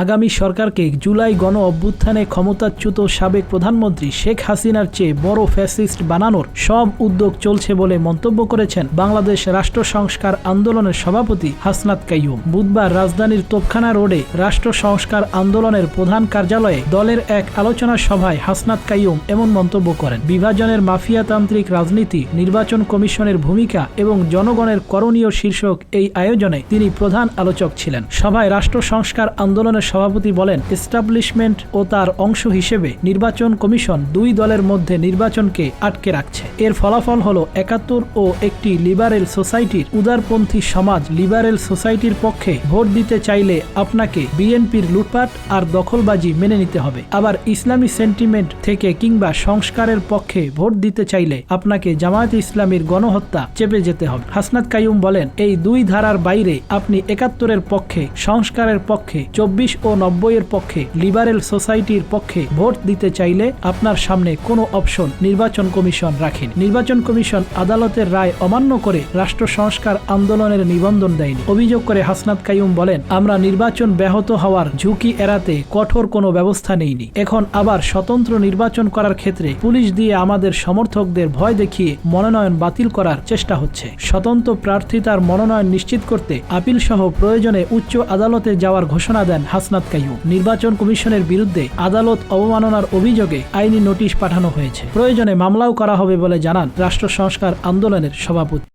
আগামী সরকারকে জুলাই গণ অভ্যুত্থানে ক্ষমতাচ্যুত সাবেক প্রধানমন্ত্রী শেখ হাসিনার চেয়ে বড় ফ্যাসিস্ট বানানোর সব উদ্যোগ চলছে বলে মন্তব্য করেছেন বাংলাদেশ রাষ্ট্র সংস্কার আন্দোলনের সভাপতি হাসনাত কাইয়ুম। বুধবার রাজধানীর তোপখানা রোডে রাষ্ট্র সংস্কার আন্দোলনের প্রধান কার্যালয়ে দলের এক আলোচনা সভায় হাসনাত কাইয়ুম এমন মন্তব্য করেন। বিভাজনের মাফিয়াতান্ত্রিক রাজনীতি, নির্বাচন কমিশনের ভূমিকা এবং জনগণের করণীয় শীর্ষক এই আয়োজনে তিনি প্রধান আলোচক ছিলেন। সভায় রাষ্ট্র সংস্কার আন্দোলনের সভাপতি বলেন, এস্টাবলিশমেন্ট ও তার অংশ হিসেবে নির্বাচন কমিশন দুই দলের মধ্যে নির্বাচনকে আটকে রাখছে। এর ফলাফল হল একাত্তর ও একটি লিবারেল সোসাইটির উদারপন্থী সমাজ লিবারেল সোসাইটির পক্ষে ভোট দিতে চাইলে আপনাকে বিএনপির লুটপাট আর দখলবাজি মেনে নিতে হবে। আবার ইসলামী সেন্টিমেন্ট থেকে কিংবা সংস্কারের পক্ষে ভোট দিতে চাইলে আপনাকে জামায়াত ইসলামীর গণহত্যা চেপে যেতে হবে। হাসনাত কাইয়ুম বলেন, এই দুই ধারার বাইরে আপনি একাত্তরের পক্ষে, সংস্কারের পক্ষে চব্বিশ ও নব্বই এর পক্ষে লিবারেল সোসাইটির পক্ষে ভোট দিতে চাইলে আপনার সামনে কোনো অপশন নির্বাচন কমিশন রাখেন। নির্বাচন কমিশন আদালতের রায় অমান্য করে রাষ্ট্র সংস্কার আন্দোলনের নিবন্ধন দেয়নি। অভিযোগ করে হাসনাত কাইয়ুম বলেন, আমরা নির্বাচন ব্যাহত হওয়ার ঝুঁকি এড়াতে কঠোর কোনো ব্যবস্থা নেইনি। এখন আবার স্বতন্ত্র নির্বাচন করার ক্ষেত্রে পুলিশ দিয়ে আমাদের সমর্থকদের ভয় দেখিয়ে মনোনয়ন বাতিল করার চেষ্টা হচ্ছে। স্বতন্ত্র প্রার্থী তার মনোনয়ন নিশ্চিত করতে আপিল সহ প্রয়োজনে উচ্চ আদালতে যাওয়ার ঘোষণা দেন হাসনাত কাইয়ুম নির্বাচন কমিশনের বিরুদ্ধে আদালত অবমাননার অভিযোগে আইনি নোটিশ পাঠানো হয়েছে। প্রয়োজনে মামলাও করা হবে বলে জানান রাষ্ট্র সংস্কার আন্দোলনের সভাপতি।